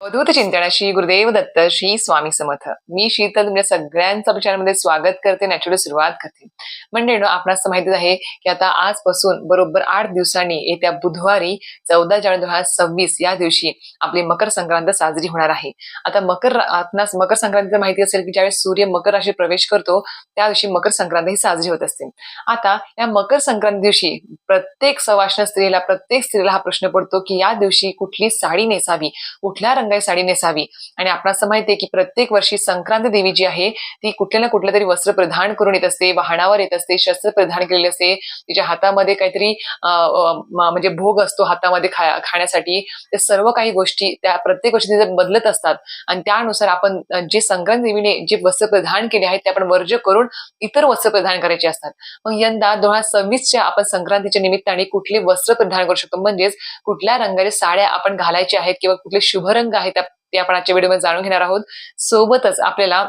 अवधूत चिंतनाशी गुरुदेव दत्त श्री स्वामी समर्थ. मी शीतल तुमच्या सगळ्यांचं विचारांमध्ये स्वागत करते नॅचरल सुरुवात करते. म्हणजे आपणास माहितीच आहे की आता आजपासून बरोबर आठ दिवसांनी येत्या बुधवारी चौदा जानेवारी दोन हजार सव्वीस या दिवशी आपली मकर संक्रांत साजरी होणार आहे. आता मकर आपणास मकर संक्रांतीचं माहिती असेल की ज्यावेळेस सूर्य मकर राशी प्रवेश करतो त्या दिवशी मकर संक्रांत ही साजरी होत असते. आता या मकर संक्रांती दिवशी प्रत्येक सवाष्ण स्त्रीला प्रत्येक स्त्रीला हा प्रश्न पडतो की या दिवशी कुठली साडी नेसावी? कुठल्या रंगाई साडी नेसावी आणि आपणास माहिती आहे की प्रत्येक वर्षी संक्रांत देवी जी आहे ती कुठल्या ना कुठलं तरी वस्त्र प्रधान करून येत असते वाहनावर येत असते शस्त्र प्रधान केलेले असते. तिच्या हातामध्ये काहीतरी म्हणजे भोग असतो हातामध्ये खा खाण्यासाठी. ते सर्व काही गोष्टी त्या प्रत्येक गोष्टी बदलत असतात. आणि त्यानुसार आपण जे संक्रांत देवीने जे वस्त्र प्रधान केले आहेत ते आपण वर्ज करून इतर वस्त्र प्रधान करायचे असतात. मग यंदा दोन हजार सव्वीसच्या आपण संक्रांतीच्या निमित्ताने कुठले वस्त्र प्रधान करू शकतो? म्हणजेच कुठल्या रंगाच्या साड्या आपण घालायच्या आहेत किंवा कुठले शुभ रंग आहे त्या- ते आपण आजच्या व्हिडिओमध्ये जाणून घेणार आहोत. सोबतच आपल्याला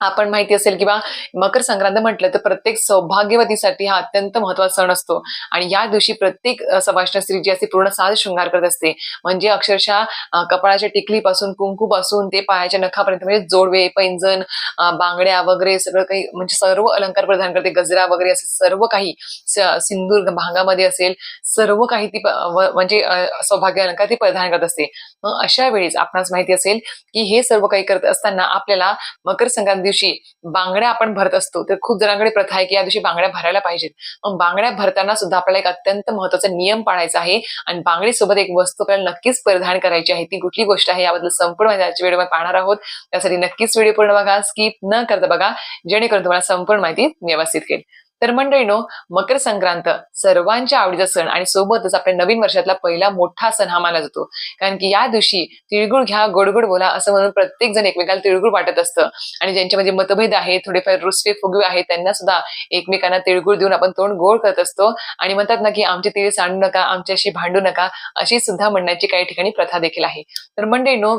आपण माहिती असेल किंवा मकर संक्रांत म्हटलं तर प्रत्येक सौभाग्यवतीसाठी हा अत्यंत महत्त्वाचा सण असतो. आणि या दिवशी प्रत्येक सभाषण सवाष्ण स्त्री जी असते पूर्ण साज शृंगार करत असते. म्हणजे अक्षरशः कपाळाच्या टिकलीपासून कुंकूपासून ते पायाच्या नखापर्यंत म्हणजे जोडवे पैंजण बांगड्या वगैरे सगळं काही म्हणजे सर्व अलंकार प्रदान करते. गजरा वगैरे असे सर्व काही सिंदूर भांगामध्ये असेल सर्व काही ती म्हणजे सौभाग्य अलंकार ती प्रदान करत असते. मग अशा वेळेस आपणास माहिती असेल की हे सर्व काही करत असताना आपल्याला मकर संक्रांती दिवशी बांगड्या आपण भरत असतो तर खूप जणांकडे प्रथा आहे की या दिवशी बांगड्या भरायला पाहिजेत. मग बांगड्या भरताना सुद्धा आपल्याला एक अत्यंत महत्त्वाचा नियम पाळायचा आहे आणि बांगडी सोबत एक वस्तू आपल्याला नक्कीच परिधान करायची आहे. ती कुठली गोष्ट आहे याबद्दल संपूर्ण माहिती आजच्या व्हिडिओ पाहणार आहोत. त्यासाठी नक्कीच व्हिडिओ पूर्ण बघा स्किप न करता बघा जेणेकरून तुम्हाला संपूर्ण माहिती व्यवस्थित केली तर मंडळीनो मकर संक्रांत सर्वांच्या आवडीचा सण आणि सोबतच आपल्या नवीन वर्षातला पहिला मोठा सण हा मानला जातो. कारण की या दिवशी तिळगुळ घ्या गोडगोड बोला असं म्हणून प्रत्येक जण एकमेकाला तिळगुळ वाटत असतं. आणि ज्यांच्यामध्ये मतभेद आहेत थोडेफार रुसवे फुगवे आहेत त्यांना सुद्धा एकमेकांना तिळगुळ देऊन आपण तोंड गोड करत असतो. आणि म्हणतात ना की आमचे तिळ सांडू नका आमच्याशी भांडू नका अशी सुद्धा म्हणण्याची काही ठिकाणी प्रथा देखील आहे. तर मंडळीनो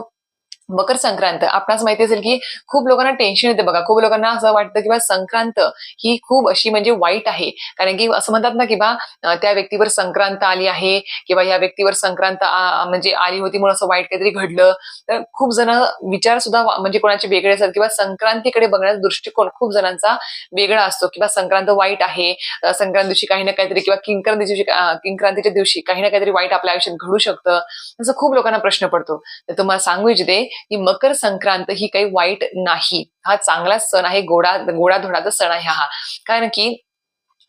मकर संक्रांत. आपणास माहिती असेल की खूप लोकांना टेन्शन येते बघा. खूप लोकांना असं वाटतं की बा संक्रांत ही खूप अशी म्हणजे वाईट आहे. कारण की असं म्हणतात ना की बा त्या व्यक्तीवर संक्रांत आली आहे किंवा या व्यक्तीवर संक्रांत म्हणजे आली होती म्हणून असं वाईट काहीतरी घडलं. तर खूप जण विचार सुद्धा म्हणजे कोणाचे वेगळे असतात किंवा संक्रांतीकडे बघण्याचा दृष्टिकोन खूप जणांचा वेगळा असतो किंवा संक्रांत वाईट आहे. संक्रांत दिवशी काही ना काहीतरी किंवा किंक्रांती दिवशी किंक्रांतीच्या दिवशी काही ना काहीतरी वाईट आपल्या आयुष्यात घडू शकतं. असं खूप लोकांना प्रश्न पडतो. तर तुम्हाला सांगू इच्छिते की मकर संक्रांत ही काही वाईट नाही. हा चांगला सण आहे गोडा गोडाधोडाचा सण आहे हा. कारण की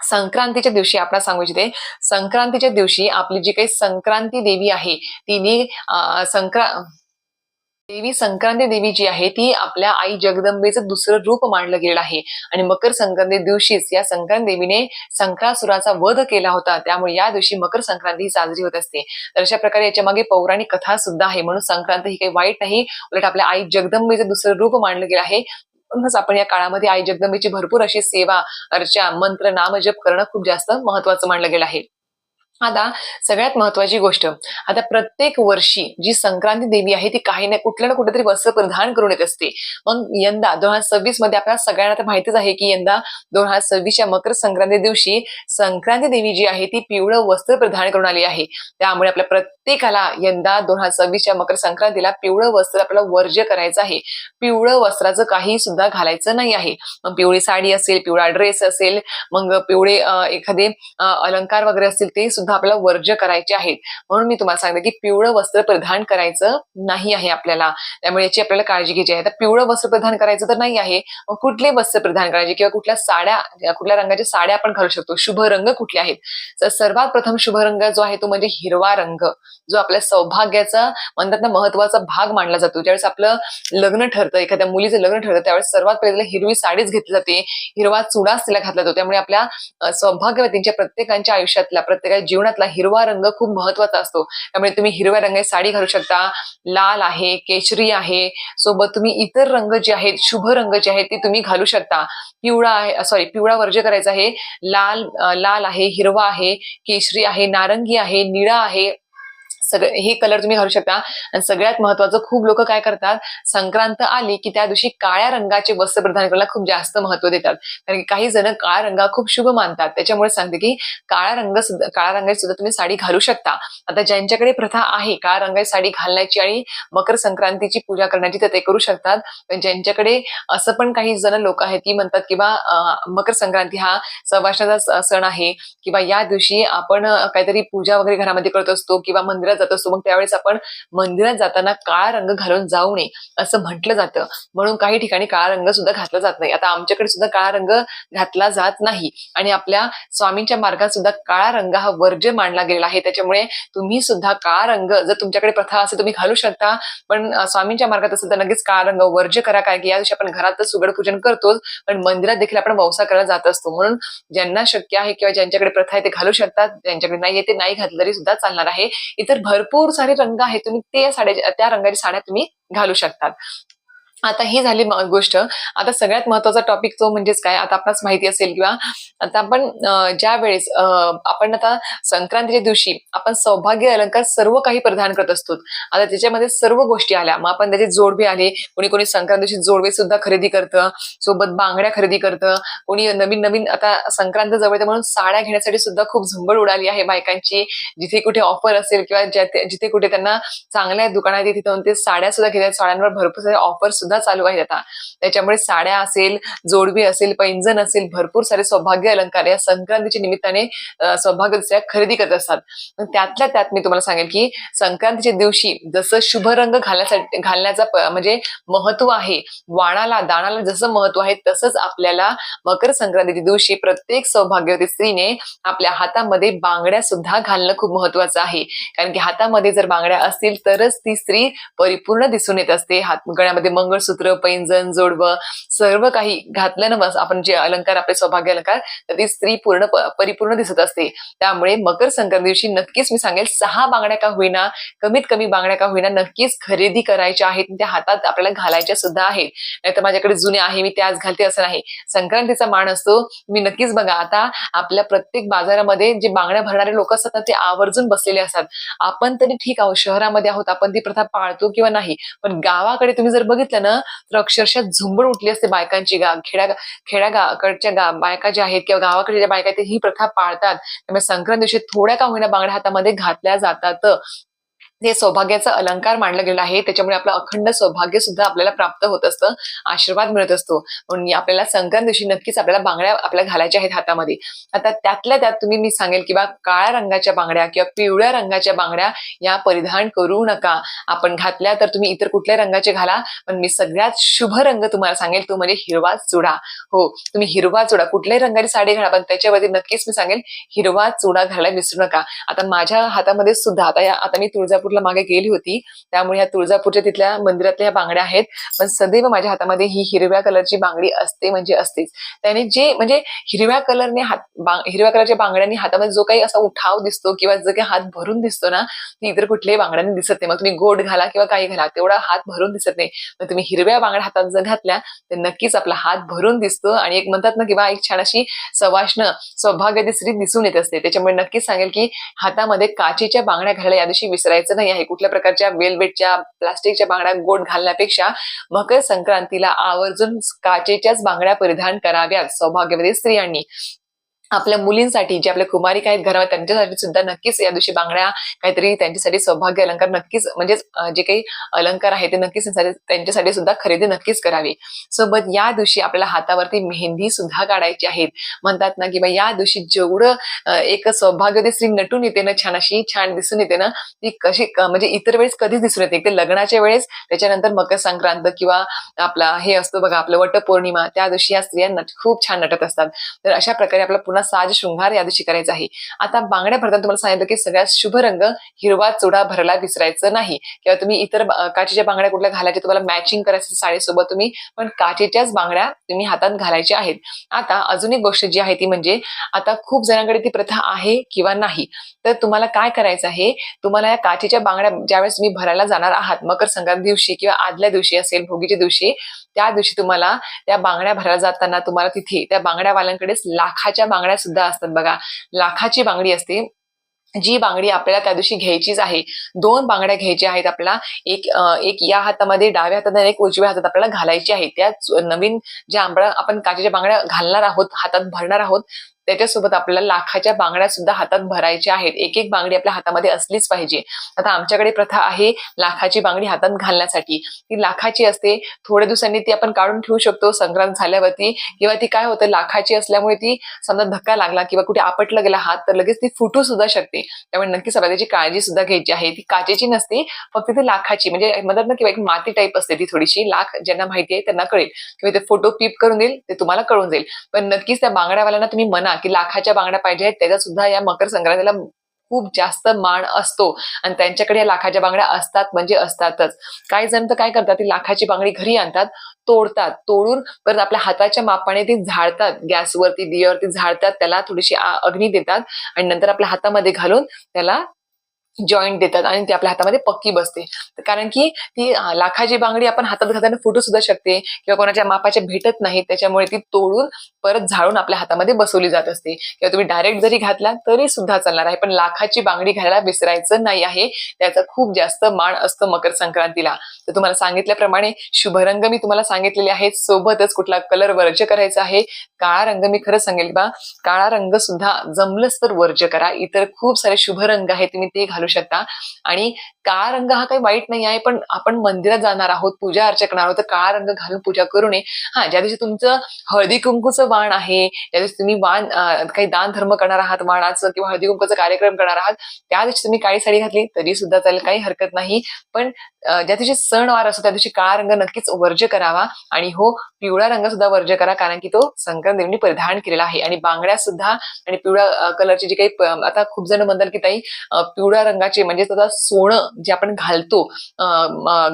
संक्रांतीच्या दिवशी आपण सांगू इच्छिते संक्रांतीच्या दिवशी आपली जी काही संक्रांती देवी आहे तिने अं, संक्रा देवी संक्रांती देवी जी आहे ती आपल्या आई जगदंबेचं दुसरं रूप मानलं गेलं आहे. आणि मकर संक्रांती दिवशीच या संक्रांत देवीने संक्रासुराचा वध केला होता. त्यामुळे या दिवशी मकर संक्रांती ही साजरी होत असते. तर अशा प्रकारे याच्या मागे पौराणिक कथा सुद्धा आहे. म्हणून संक्रांत ही काही वाईट नाही. उलट आपल्या आई जगदंबेचं दुसरं रूप मानलं गेलं आहे. म्हणूनच आपण या काळामध्ये आई जगदंबेची भरपूर अशी सेवा अर्चा मंत्र नामजप करणं खूप जास्त महत्वाचं मानलं गेलं आहे. आता सगळ्यात महत्वाची गोष्ट आता प्रत्येक वर्षी जी संक्रांती देवी आहे ती काही ना कुठल्या ना कुठेतरी वस्त्र प्रधान करून येत असते. मग यंदा दोन हजार सव्वीसमध्ये आपल्याला सगळ्यांना तर माहितीच आहे की यंदा दोन हजार सव्वीसच्या मकर संक्रांती दिवशी संक्रांती देवी जी आहे ती पिवळं वस्त्र प्रधान करून आली आहे. त्यामुळे आपल्या प्रत्येकाला यंदा दोन हजार सव्वीसच्या मकर संक्रांतीला पिवळं वस्त्र आपल्याला वर्ज्य करायचं आहे. पिवळं वस्त्राचं काही सुद्धा घालायचं नाही आहे. मग पिवळी साडी असेल पिवळा ड्रेस असेल मग पिवळे एखादे अलंकार वगैरे असतील ते सुद्धा आपल्याला वर्ज करायचे आहेत. म्हणून मी तुम्हाला सांगते की पिवळं वस्त्र प्रधान करायचं नाही आहे आपल्याला. त्यामुळे याची आपल्याला काळजी घ्यायची आहे. तर पिवळं वस्त्र प्रधान करायचं तर नाही आहे मग कुठले वस्त्र प्रधान करायचे किंवा कुठल्या साड्या कुठल्या रंगाच्या साड्या आपण घालू शकतो? शुभ रंग कुठले आहेत? तर सर्वात प्रथम शुभ रंग जो आहे तो म्हणजे हिरवा रंग. जो आपल्या सौभाग्याचा म्हणतात ना महत्त्वाचा भाग मानला जातो. ज्यावेळेस आपलं लग्न ठरतं एखाद्या मुलीचं लग्न ठरतं त्यावेळेस सर्वात पहिले हिरवी साडीच घेतली जाते. हिरवा चुडाच तिला घातला जातो. त्यामुळे आपल्या सौभाग्यवतींच्या प्रत्येकांच्या आयुष्यातला प्रत्येकाच्या जीवनातला हिरवा रंग खूप महत्त्वाचा असतो. त्यामुळे तुम्ही हिरव्या रंगाची साडी घालू शकता लाल आहे केशरी आहे सोबत तुम्ही इतर रंग जे आहेत शुभ रंग जे आहेत ते तुम्ही घालू शकता. पिवळा आहे सॉरी पिवळा वर्ज करायचा आहे. लाल लाल आहे हिरवा आहे केशरी आहे नारंगी आहे निळा आहे सगळे हे कलर तुम्ही घालू शकता. आणि सगळ्यात महत्वाचं खूप लोक काय करतात संक्रांत आली की त्या दिवशी काळ्या रंगाचे वस्त्र प्रदान करायला खूप जास्त महत्त्व देतात. कारण की काही जण काळा रंगा खूप शुभ मानतात. त्याच्यामुळे सांगते की काळा रंग सुद्धा काळ्या रंगाची सुद्धा तुम्ही साडी घालू शकता. आता ज्यांच्याकडे प्रथा आहे काळ्या रंगाची साडी घालण्याची आणि मकर संक्रांतीची पूजा करण्याची तर ते करू शकतात. पण ज्यांच्याकडे असं पण काही जण लोक आहेत की म्हणतात किंवा मकर संक्रांती हा सवासणाचा सण आहे. किंवा या दिवशी आपण काहीतरी पूजा वगैरे घरामध्ये करत असतो किंवा मंदिरात जात असतो. मग त्यावेळेस आपण मंदिरात जाताना काळा रंग घालून जाऊ नये असं म्हटलं जातं. म्हणून काही ठिकाणी काळा रंग सुद्धा घातला जात नाही. आता आमच्याकडे सुद्धा काळा रंग घातला जात नाही. आणि आपल्या स्वामींच्या मार्गात सुद्धा काळा रंग हा वर्ज्य मानला गेलेला आहे. त्याच्यामुळे तुम्ही सुद्धा काळा रंग जर तुमच्याकडे प्रथा असेल तुम्ही घालू शकता. पण स्वामींच्या मार्गात असेल तर नक्कीच काळा रंग वर्ज्य करा. काय की या दिवशी आपण घरात सुगड पूजन करतोच. पण मंदिरात देखील आपण वंसा करायला जात असतो. म्हणून ज्यांना शक्य आहे किंवा ज्यांच्याकडे प्रथा आहे ते घालू शकतात. ज्यांच्याकडे नाही ते नाही घातलं तरी सुद्धा चालणार आहे. इतर भरपूर सारे रंग आहेत तुम्ही ते साड्या त्या रंगाची साड्या तुम्ही घालू शकतात. आता ही झाली गोष्ट. आता सगळ्यात महत्त्वाचा टॉपिक तो म्हणजेच काय? आता आपणास माहिती असेल किंवा आता आपण ज्या वेळेस आपण आता संक्रांतीच्या दिवशी आपण सौभाग्य अलंकार सर्व काही प्रदान करत असतो. आता त्याच्यामध्ये सर्व गोष्टी आल्या. मग आपण त्याचे जोडवे आले. कोणी कोणी संक्रांत दिवशी जोडवे सुद्धा खरेदी करतं. सोबत बांगड्या खरेदी करतं. कोणी नवीन नवीन आता संक्रांत जवळ येते म्हणून साड्या घेण्यासाठी सुद्धा खूप झुंबड उडाली आहे बायकांची. जिथे कुठे ऑफर असेल किंवा ज्या जिथे कुठे त्यांना चांगल्या दुकानात तिथे तिथं ते साड्या सुद्धा घेतात. साड्यांवर भरपूर सारे ऑफर सुद्धा चालू आहेत आता. त्याच्यामुळे साड्या असेल जोडवी असेल पैंजण असेल भरपूर सारे सौभाग्य अलंकार या संक्रांतीच्या निमित्ताने सौभाग्य दुसऱ्या खरेदी करत असतात. त्यातल्या त्यात मी तुम्हाला सांगेल की संक्रांतीच्या दिवशी जसं शुभ रंग घालण्यासाठी घालण्याचा म्हणजे महत्त्व आहे वाणाला दानाला जसं महत्त्व आहे तसंच आपल्याला मकर संक्रांतीच्या दिवशी प्रत्येक सौभाग्यवती स्त्रीने आपल्या हातामध्ये बांगड्या सुद्धा घालणं खूप महत्वाचं आहे. कारण की हातामध्ये जर बांगड्या असतील तरच ती स्त्री परिपूर्ण दिसून येत असते. हात गळ्यामध्ये मंगळसूत्र पैंजण जोडवं सर्व काही घातल्यानं ना बस. आपण जे अलंकार आपले सौभाग्य अलंकार तर ती स्त्री पूर्ण प- परिपूर्ण दिसत असते. त्यामुळे मकर संक्रांती दिवशी नक्कीच मी सांगेल सहा बांगड्या का होईना कमीत कमी बांगड्या का होईना नक्कीच खरेदी करायच्या आहेत. त्या हातात आपल्याला घालायच्या सुद्धा आहेत. नाहीतर माझ्याकडे जुने आहे मी त्याच घालते असं नाही. संक्रांतीचा मान असतो. मी नक्कीच बघा आता आपल्या प्रत्येक बाजारामध्ये जे बांगड्या भरणारे लोक असतात ना ते आवर्जून बसलेले असतात. आपण तरी ठीक आहोत शहरामध्ये आहोत आपण ती प्रथा पाळतो किंवा नाही. पण गावाकडे तुम्ही जर बघितलं ना तर अक्षरशः झुंबड उठली असते बायकांची गा खेड्या खेड्या गाकडच्या गा बायका ज्या आहेत किंवा गावाकडे ज्या बायका आहेत ही प्रथा पाळतात. त्यामुळे संक्रांत दिवशी थोड्या का होईना बांगड्या हातामध्ये घातल्या जातात. हे सौभाग्याचा अलंकार मानलं गेला आहे. त्याच्यामुळे आपलं अखंड सौभाग्य सुद्धा आपल्याला प्राप्त होत असतं आशीर्वाद मिळत असतो. म्हणून आपल्याला संक्रांत दिवशी नक्कीच आपल्याला बांगड्या आपल्या घालायच्या आहेत हातामध्ये. आता त्यातल्या त्यात तुम्ही मी सांगेल किंवा काळ्या रंगाच्या बांगड्या किंवा पिवळ्या रंगाच्या बांगड्या या परिधान करू नका. आपण घातल्या तर तुम्ही इतर कुठल्या रंगाचे घाला पण मी सगळ्यात शुभ रंग तुम्हाला सांगेल तो म्हणजे हिरवा चुडा. हो तुम्ही हिरवा चुडा कुठल्याही रंगाची साडी घाला पण त्याच्यावरती नक्कीच मी सांगेल हिरवा चुडा घालायला विसरू नका. आता माझ्या हातामध्ये सुद्धा आता आता मी तुळजापूरला मागे गेली होती. त्यामुळे ह्या तुळजापूरच्या तिथल्या मंदिरातल्या ह्या बांगड्या आहेत. पण सदैव माझ्या हातामध्ये ही हिरव्या कलरची बांगडी असते म्हणजे असतेच. त्याने जे म्हणजे हिरव्या कलरने हात हिरव्या कलरच्या बांगड्यांनी हातामध्ये जो काही असा उठाव दिसतो किंवा जो काही हात भरून दिसतो ना ती इतर कुठल्याही बांगड्यांनी दिसत नाही. मग तुम्ही गोड घाला किंवा काही घाला तेवढा हात भरून दिसत नाही. मग तुम्ही हिरव्या बांगड्या हातात जर घातल्या तर नक्कीच आपला हात भरून दिसतो आणि एक म्हणतात ना किंवा एक छान अशी सवाष्ण सौभाग्य स्त्री दिसून येत असते. त्याच्यामुळे नक्कीच सांगेल की हातामध्ये काचेच्या बांगड्या घालायला या दिवशी विसरायचं नाही आहे कुठल्या प्रकारच्या वेलवेटच्या प्लास्टिकच्या बांगड्या गोट घालण्यापेक्षा मकर संक्रांतीला आवर्जून काचेच्याच बांगड्या परिधान कराव्यात सौभाग्यवती स्त्रियांनी. आपल्या मुलींसाठी जे आपल्या कुमारिका आहेत घरावर त्यांच्यासाठी सुद्धा नक्कीच या दिवशी बांगड्या काहीतरी त्यांच्यासाठी सौभाग्य अलंकार नक्कीच म्हणजे जे काही अलंकार आहे ते नक्कीच त्यांच्यासाठी- सुद्धा खरेदी नक्कीच करावी. सोबत या दिवशी आपल्याला हातावरती मेहंदी सुद्धा काढायची आहेत. म्हणतात ना की बा या दिवशी जेवढं एक सौभाग्य ते स्त्री नटून येते ना छान अशी छान दिसून येते ना ती कशी म्हणजे इतर वेळेस कधीच दिसून येते ते लग्नाच्या वेळेस त्याच्यानंतर मकर संक्रांत किंवा आपला हे असतो बघा आपलं वटपौर्णिमा त्या दिवशी या स्त्रिया नट- खूप छान नटत असतात. तर अशा प्रकारे आपला पुन्हा साज शृंगार या दिवशी करायचा आहे. आता बांगड्या भरताना तुम्हाला सांगितलं की सगळ्यात शुभ रंग हिरवा चुडा भरायला विसरायचं नाही. किंवा तुम्ही इतर काचेच्या बांगड्या कुठल्या घालायच्या तुम्हाला मॅचिंग करायचं साडीसोबत तुम्ही पण काचेच्याच बांगड्या तुम्ही हातात घालायच्या आहेत. आता अजून एक गोष्ट जी आहे ती म्हणजे आता खूप जणांकडे ती प्रथा आहे किंवा नाही? तर तुम्हाला काय करायचं आहे? तुम्हाला या काचेच्या बांगड्या ज्यावेळेस तुम्ही भरायला जाणार आहात मकर संक्रांत दिवशी किंवा आदल्या दिवशी असेल भोगीच्या दिवशी त्या दिवशी तुम्हाला त्या बांगड्या भरायला जाताना तुम्हाला तिथे त्या बांगड्यावाल्यांकडेच लाखाच्या बांगड्या सुद्धा असतात बघा. लाखाची बांगडी असते. जी बांगडी आपल्याला त्या दिवशी घ्यायचीच आहे. दोन बांगड्या घ्यायच्या आहेत आपल्याला. एक एक या हातामध्ये डाव्या हातात आणि एक उजव्या हातात आपल्याला घालायची आहे. त्या नवीन ज्या आंबळा आपण काचेच्या बांगड्या घालणार आहोत हातात भरणार आहोत त्याच्यासोबत आपल्याला लाखाच्या बांगड्या सुद्धा हातात भरायच्या आहेत. एक एक बांगडी आपल्या हातामध्ये असलीच पाहिजे. आता आमच्याकडे प्रथा आहे लाखाची बांगडी हातात घालण्यासाठी. ती लाखाची असते. थोड्या दिवसांनी ती आपण काढून ठेवू शकतो संक्रांत झाल्यावरती. किंवा ती काय होतं लाखाची असल्यामुळे ती समजा धक्का लागला किंवा कुठे आपटला गेला हात तर लगेच ती फुटू सुद्धा शकते. त्यामुळे नक्कीच आपल्याला त्याची काळजी सुद्धा घ्यायची आहे. ती काचेची नसते फक्त ती लाखाची. म्हणजे मदत ना किंवा एक माती टाईप असते ती थोडीशी. लाख ज्यांना माहिती आहे त्यांना कळेल. किंवा ते फोटो पीप करून देईल ते तुम्हाला कळून जाईल. पण नक्कीच त्या बांगड्यावाल्यांना तुम्ही मना म्हणा की लाखाच्या बांगड्या पाहिजे आहेत त्याचा सुद्धा या मकर संक्रांतीला खूप जास्त मान असतो. आणि त्यांच्याकडे या लाखाच्या बांगड्या असतात म्हणजे असतातच. काही जण तर काय करतात ती लाखाची बांगडी घरी आणतात तोडतात. तोडून परत आपल्या हाताच्या मापाने ती झाडतात गॅसवरती दियावरती झाडतात त्याला थोडीशी अग्नी देतात. आणि नंतर आपल्या हातामध्ये घालून त्याला जॉईंट देतात आणि ती आपल्या हातामध्ये पक्की बसते. कारण की ती लाखाची बांगडी आपण हातात घालताना फुटू सुद्धा शकते किंवा कोणाच्या मापाच्या भेटत नाही त्याच्यामुळे ती तोडून परत झाडून आपल्या हातामध्ये बसवली जात असते. किंवा तुम्ही डायरेक्ट जरी घातला तरी सुद्धा चालणार आहे. पण लाखाची बांगडी घालायला विसरायचं नाही आहे. त्याचा खूप जास्त मान असतो मकर संक्रांतीला. तर तुम्हाला सांगितल्याप्रमाणे शुभ रंग मी तुम्हाला सांगितलेले आहेत. सोबतच कुठला कलर वर्ज्य करायचा आहे? काळा रंग मी खरंच सांगेल बा. काळा रंग सुद्धा जमलंच तर वर्ज्य करा. इतर खूप सारे शुभ रंग आहेत. तुम्ही ते घालू शकता. आणि काळा रंग हा काही वाईट नाही आहे पण आपण मंदिरात जाणार आहोत पूजा अर्चा करणार आहोत तर काळा रंग घालून पूजा करू नये? हा ज्या दिवशी तुमचं हळदी कुंकूचं वाण आहे त्या दिवशी तुम्ही वाण काही दान धर्म करणार आहात वाणाचं किंवा हळदी कुंकूचा कार्यक्रम करणार आहात त्या दिवशी तुम्ही काळी साडी घातली तरी सुद्धा चालेल काही हरकत नाही. पण ज्या दिवशी सणवार असतो त्या दिवशी काळा रंग नक्कीच वर्ज्य करावा आणि हो पिवळा रंग सुद्धा वर्ज्य करा कारण की तो संक्रांत देवीने परिधान केलेला आहे. आणि बांगड्या सुद्धा आणि पिवळ्या कलरची जी काही आता खूप जण म्हणतात की ताई पिवळा रंगाचे म्हणजे आता सोनं जे आपण घालतो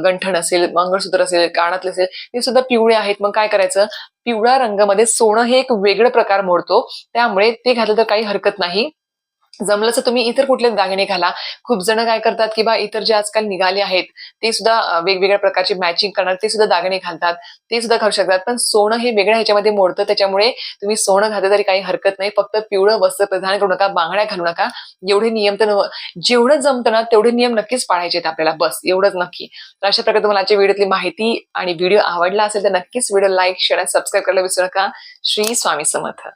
गंठण असेल मंगळसूत्र असेल कानातले असेल ते सुद्धा पिवळे आहेत. मग काय करायचं? पिवळ्या रंगामध्ये सोनं हे एक वेगळं प्रकार मोडतो. त्यामुळे ते घातलं तर काही हरकत नाही. जमलं तर तुम्ही इतर कुठले दागिने घाला. खूप जण काय करतात किंवा बा इतर जे आजकाल निघाले आहेत ते सुद्धा वेगवेगळ्या प्रकारचे मॅचिंग करणार ते सुद्धा दागिने घालतात ते सुद्धा घालू शकतात. पण सोनं हे वेगळ्या ह्याच्यामध्ये मोडतं त्याच्यामुळे तुम्ही सोनं घातलं तरी काही हरकत नाही. फक्त पिवळं वस्त्र प्रधान करू नका बांगड्या घालू नका. एवढे नियम तर जेवढं जमतं ना तेवढे नियम नक्कीच पाळायचे आपल्याला. बस एवढंच नक्की. तर अशा प्रकारे तुम्हाला आजच्या व्हिडिओतली माहिती आणि व्हिडिओ आवडला असेल तर नक्कीच व्हिडिओ लाईक शेअर सबस्क्राईब करायला विसरू नका. श्री स्वामी समर्थ.